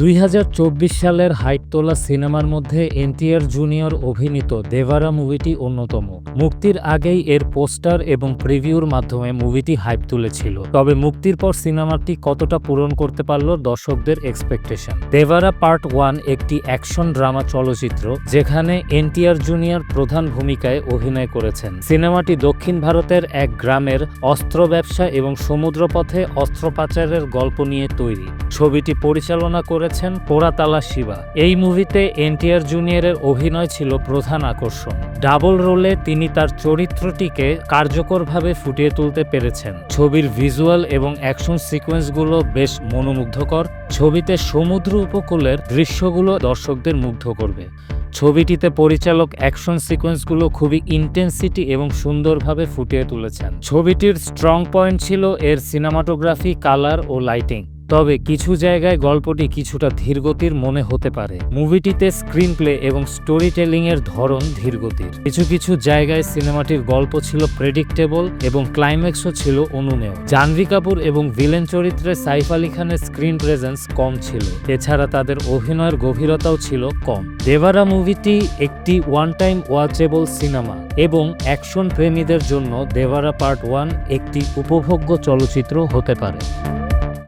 দুই হাজার চব্বিশ সালের হাইট তোলা সিনেমার মধ্যে এনটিআর জুনিয়র অভিনীত দেভারা মুভিটি অন্যতম। মুক্তির আগেই এর পোস্টার এবং প্রিভিউর মাধ্যমে মুভিটি হাইপ তুলেছিল। তবে মুক্তির পর সিনেমাটি কতটা পূরণ করতে পারল দর্শকদের এক্সপেকটেশন দেভারা পার্ট ওয়ান একটি অ্যাকশন ড্রামা চলচ্চিত্র, যেখানে এনটিআর জুনিয়র প্রধান ভূমিকায় অভিনয় করেছেন। সিনেমাটি দক্ষিণ ভারতের এক গ্রামের অস্ত্র ব্যবসা এবং সমুদ্রপথে অস্ত্র পাচারের গল্প নিয়ে তৈরি। ছবিটি পরিচালনা করেছেন পোড়াতালা শিবা। এই মুভিতে এনটিআর জুনিয়রের অভিনয় ছিল প্রধান আকর্ষণ। ডাবল রোলে তিনি তার চরিত্রটিকে কার্যকরভাবে ফুটিয়ে তুলতে পেরেছেন। ছবির ভিজুয়াল এবং অ্যাকশন সিকোয়েন্সগুলো বেশ মনোমুগ্ধকর। ছবিতে সমুদ্র উপকূলের দৃশ্যগুলো দর্শকদের মুগ্ধ করবে। ছবিটিতে পরিচালক অ্যাকশন সিকোয়েন্সগুলো খুবই ইন্টেন্সিটি এবং সুন্দরভাবে ফুটিয়ে তুলেছেন। ছবিটির স্ট্রং পয়েন্ট ছিল এর সিনেমাটোগ্রাফি, কালার ও লাইটিং। তবে কিছু জায়গায় গল্পটি কিছুটা ধীরগতির মনে হতে পারে। মুভিটিতে স্ক্রিন প্লে এবং স্টোরি টেলিং এর ধরন ধীরগতির। কিছু কিছু জায়গায় সিনেমাটির গল্প ছিল প্রেডিক্টেবল এবং ক্লাইম্যাক্সও ছিল অনুমেয়। জাহ্নবী কাপুর এবং ভিলেন চরিত্রে সাইফ আলী খানের স্ক্রিন প্রেজেন্স কম ছিল, এছাড়া তাদের অভিনয়ের গভীরতাও ছিল কম। দেভারা মুভিটি একটি ওয়ান টাইম ওয়াচেবল সিনেমা এবং অ্যাকশন প্রেমীদের জন্য দেভারা পার্ট ওয়ান একটি উপভোগ্য চলচ্চিত্র হতে পারে।